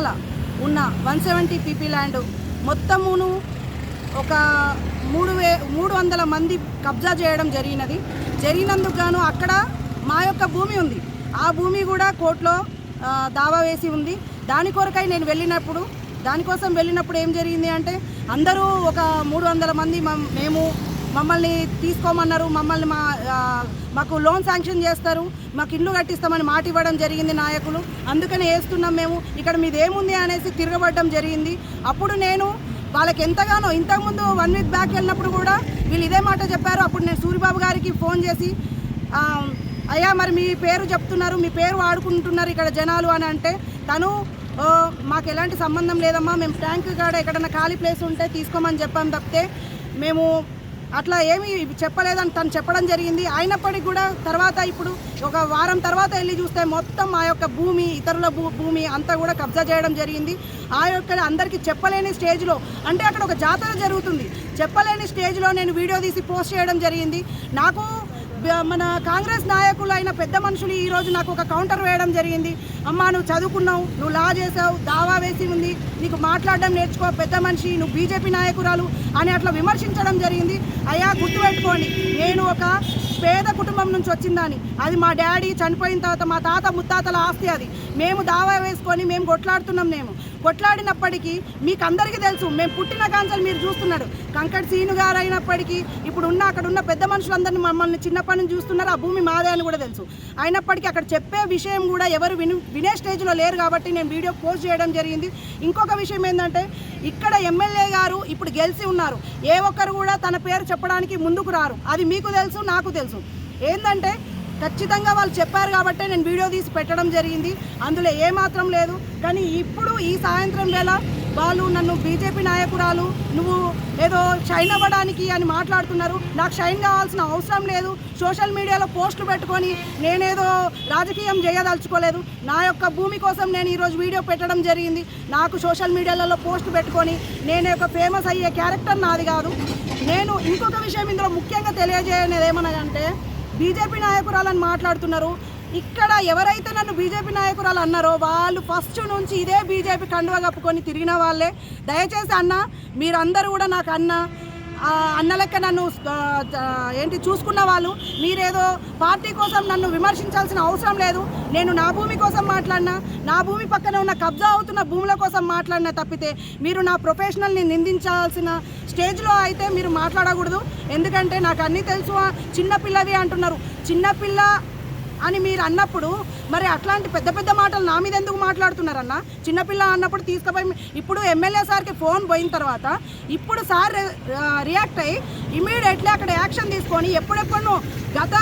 వెనకాల ఉన్న one seventy PP land మొత్తమును ఒక మూడు వే మూడు వందల మంది కబ్జా చేయడం జరిగినది. జరిగినందుకు గాను అక్కడ మా యొక్క భూమి ఉంది. ఆ భూమి కూడా కోర్టులో దావా వేసి ఉంది. దాని కొరకై నేను వెళ్ళినప్పుడు దానికోసం వెళ్ళినప్పుడు ఏం జరిగింది అంటే అందరూ ఒక మూడు వందల మంది మేము మమ్మల్ని తీసుకోమన్నారు మమ్మల్ని మా మాకు లోన్ శాంక్షన్ చేస్తారు మాకు ఇల్లు కట్టిస్తామని మాట ఇవ్వడం జరిగింది నాయకులు. అందుకని వేస్తున్నాం మేము ఇక్కడ మీదేముంది అనేసి తిరగబడడం జరిగింది. అప్పుడు నేను వాళ్ళకి ఎంతగానో ఇంతకుముందు వన్ వీక్ బ్యాక్ వెళ్ళినప్పుడు కూడా వీళ్ళు ఇదే మాట చెప్పారు. అప్పుడు నేను సూరిబాబు గారికి ఫోన్ చేసి అయ్యా మరి మీ పేరు చెప్తున్నారు మీ పేరు వాడుకుంటున్నారు ఇక్కడ జనాలు అని అంటే తను మాకు ఎలాంటి సంబంధం లేదమ్మా మేము ట్యాంక్ కాడ ఎక్కడన్నా ఖాళీ ప్లేస్ ఉంటే తీసుకోమని చెప్పాం తప్పితే మేము అట్లా ఏమీ చెప్పలేదని తను చెప్పడం జరిగింది. అయినప్పటికీ కూడా తర్వాత ఇప్పుడు ఒక వారం తర్వాత వెళ్ళి చూస్తే మొత్తం ఆ యొక్క భూమి ఇతరుల భూ భూమి అంతా కూడా కబ్జా చేయడం జరిగింది. ఆ యొక్క అందరికీ చెప్పలేని స్టేజ్లో అంటే అక్కడ ఒక జాతర జరుగుతుంది. చెప్పలేని స్టేజ్లో నేను వీడియో తీసి పోస్ట్ చేయడం జరిగింది. నాకు మన కాంగ్రెస్ నాయకులు అయిన పెద్ద మనుషులు ఈరోజు నాకు ఒక కౌంటర్ వేయడం జరిగింది. అమ్మ నువ్వు చదువుకున్నావు నువ్వు లా చేసావు దావా వేసి ఉంది నీకు మాట్లాడడం నేర్చుకో పెద్ద మనిషి నువ్వు బీజేపీ నాయకురాలు అని అట్లా విమర్శించడం జరిగింది. అయ్యా గుర్తుపెట్టుకోండి నేను ఒక పేద కుటుంబం నుంచి వచ్చిందని. అది మా డాడీ చనిపోయిన తర్వాత మా తాత ముత్తాతల ఆస్తి అది. మేము దావా వేసుకొని మేము కొట్లాడుతున్నాం మేము. కొట్లాడినప్పటికీ మీకు అందరికీ తెలుసు మేము పుట్టిన కాంచెలు మీరు చూస్తున్నాడు కంకడ్ సీను గారు అయినప్పటికీ ఇప్పుడు ఉన్న అక్కడ ఉన్న పెద్ద మనుషులందరినీ మమ్మల్ని చిన్నప్పటి నుంచి చూస్తున్నారు ఆ భూమి మాదే అని కూడా తెలుసు. అయినప్పటికీ అక్కడ చెప్పే విషయం కూడా ఎవరు విని వినే స్టేజ్లో లేరు కాబట్టి నేను వీడియో పోస్ట్ చేయడం జరిగింది. ఇంకొక విషయం ఏంటంటే ఇక్కడ ఎమ్మెల్యే గారు ఇప్పుడు గెలిచి ఉన్నారు. ఏ ఒక్కరు కూడా తన పేరు చెప్పడానికి ముందుకు రారు. అది మీకు తెలుసు నాకు తెలుసు. తెలుసు. ఏంటంటే ఖచ్చితంగా వాళ్ళు చెప్పారు కాబట్టే నేను వీడియో తీసి పెట్టడం జరిగింది. అందులో ఏ మాత్రం లేదు. కానీ ఇప్పుడు ఈ సాయంత్రం వేళ వాళ్ళు నన్ను బీజేపీ నాయకురాలు నువ్వు ఏదో షైన్ అవ్వడానికి అని మాట్లాడుతున్నారు. నాకు షైన్ కావాల్సిన అవసరం లేదు. సోషల్ మీడియాలో పోస్టులు పెట్టుకొని నేనేదో రాజకీయం చేయదలుచుకోలేదు. నా యొక్క భూమి కోసం నేను ఈరోజు వీడియో పెట్టడం జరిగింది. నాకు సోషల్ మీడియాలలో పోస్ట్ పెట్టుకొని నేను యొక్క ఫేమస్ అయ్యే క్యారెక్టర్ నాది కాదు. నేను ఇంకొక విషయం ఇందులో ముఖ్యంగా తెలియజేయనేది ఏమనగంటే బీజేపీ నాయకురాలని మాట్లాడుతున్నారు. ఇక్కడ ఎవరైతే నన్ను బీజేపీ నాయకురాలు అన్నారో వాళ్ళు ఫస్ట్ నుంచి ఇదే బీజేపీ కండువ కప్పుకొని తిరిగిన వాళ్ళే. దయచేసి అన్న మీరందరూ కూడా నాకు అన్న అన్న లెక్క నన్ను ఏంటి చూసుకున్న వాళ్ళు. మీరేదో పార్టీ కోసం నన్ను విమర్శించాల్సిన అవసరం లేదు. నేను నా భూమి కోసం మాట్లాడినా నా భూమి పక్కన ఉన్న కబ్జా అవుతున్న భూముల కోసం మాట్లాడినా తప్పితే మీరు నా ప్రొఫెషనల్ని నిందించాల్సిన స్టేజ్లో అయితే మీరు మాట్లాడకూడదు. ఎందుకంటే నాకు అన్నీ తెలుసు. చిన్నపిల్లవి అంటున్నారు. చిన్నపిల్ల అని మీరు అన్నప్పుడు మరి అట్లాంటి పెద్ద పెద్ద మాటలు నా మీద ఎందుకు మాట్లాడుతున్నారన్న? చిన్నపిల్ల అన్నప్పుడు తీసుకుపోయి ఇప్పుడు ఎమ్మెల్యే సార్కి ఫోన్ పోయిన తర్వాత ఇప్పుడు సార్ రియాక్ట్ అయ్యి ఇమీడియట్లీ అక్కడ యాక్షన్ తీసుకొని ఎప్పుడెప్పుడు గత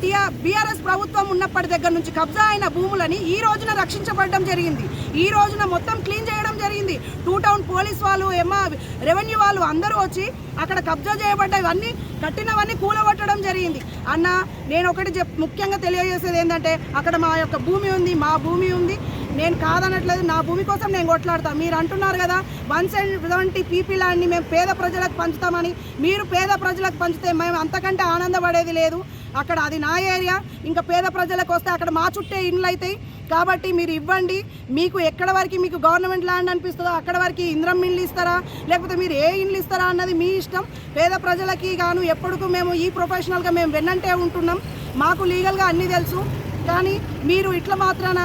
టీఆర్ బీఆర్ఎస్ ప్రభుత్వం ఉన్నప్పటి దగ్గర నుంచి కబ్జా అయిన భూములని ఈ రోజున రక్షించబడడం జరిగింది. ఈ రోజున మొత్తం క్లీన్ చేయడం జరిగింది. టూ టౌన్ పోలీస్ వాళ్ళు ఏమో రెవెన్యూ వాళ్ళు అందరూ వచ్చి అక్కడ కబ్జా చేయబడ్డవన్నీ కట్టినవన్నీ కూలగొట్టడం జరిగింది. అన్న నేను ఒకటి చెప్ ముఖ్యంగా తెలియజేసేది ఏంటంటే అక్కడ మా యొక్క భూమి ఉంది మా భూమి ఉంది. నేను కాదనట్లేదు నా భూమి కోసం నేను కొట్లాడతా. మీరు అంటున్నారు కదా వన్ సెవెంటీ పీపీ ల్యాండ్ని మేము పేద ప్రజలకు పంచుతామని. మీరు పేద ప్రజలకు పంచితే మేము అంతకంటే ఆనందపడేది లేదు. అక్కడ అది నా ఏరియా. ఇంకా పేద ప్రజలకు వస్తే అక్కడ మా చుట్టే ఇండ్లు అవుతాయి కాబట్టి మీరు ఇవ్వండి. మీకు ఎక్కడ వరకు మీకు గవర్నమెంట్ ల్యాండ్ అనిపిస్తుందో అక్కడ వరకు ఇంద్రం ఇండ్లు ఇస్తారా? లేకపోతే మీరు ఏ ఇండ్లు ఇస్తారా అన్నది మీ ఇష్టం. పేద ప్రజలకి గాను ఎప్పటికూ మేము ఈ ప్రొఫెషనల్గా మేము వెన్నంటే ఉంటున్నాం. మాకు లీగల్గా అన్నీ తెలుసు. కానీ మీరు ఇట్లా మాత్రాన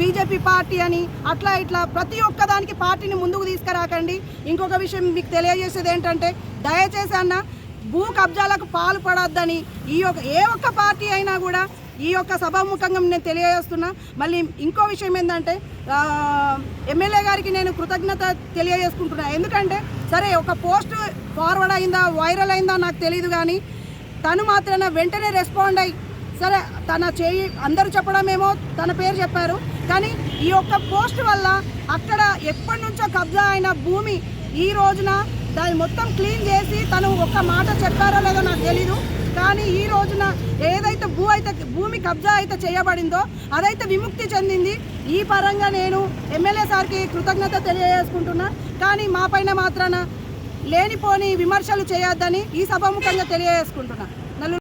బీజేపీ పార్టీ అని అట్లా ఇట్లా ప్రతి ఒక్కదానికి పార్టీని ముందుకు తీసుకురాకండి. ఇంకొక విషయం మీకు తెలియజేసేది ఏంటంటే దయచేసి అన్న భూ కబ్జాలకు పాల్పడొద్దని ఈ యొక్క ఏ ఒక్క పార్టీ అయినా కూడా ఈ యొక్క సభాముఖంగా నేను తెలియజేస్తున్నా. మళ్ళీ ఇంకో విషయం ఏంటంటే ఎమ్మెల్యే గారికి నేను కృతజ్ఞత తెలియజేసుకుంటున్నా. ఎందుకంటే సరే ఒక పోస్ట్ ఫార్వర్డ్ అయిందా వైరల్ అయిందా నాకు తెలియదు కానీ తను మాత్రమే వెంటనే రెస్పాండ్ అయ్యి సరే తన చేయి అందరూ చెప్పడమేమో తన పేరు చెప్పారు. కానీ ఈ యొక్క పోస్ట్ వల్ల అక్కడ ఎప్పటి నుంచో కబ్జా అయిన భూమి ఈ రోజున దాన్ని మొత్తం క్లీన్ చేసి తను ఒక్క మాట చెప్పారో లేదో నాకు తెలీదు. కానీ ఈ రోజున ఏదైతే భూ అయితే భూమి కబ్జా అయితే చేయబడిందో అదైతే విముక్తి చెందింది. ఈ పరంగా నేను ఎమ్మెల్యే సార్కి కృతజ్ఞత తెలియజేసుకుంటున్నా. కానీ మా పైన మాత్రాన లేనిపోని విమర్శలు చేయొద్దని ఈ సభాముఖంగా తెలియజేసుకుంటున్నా. నలుగురు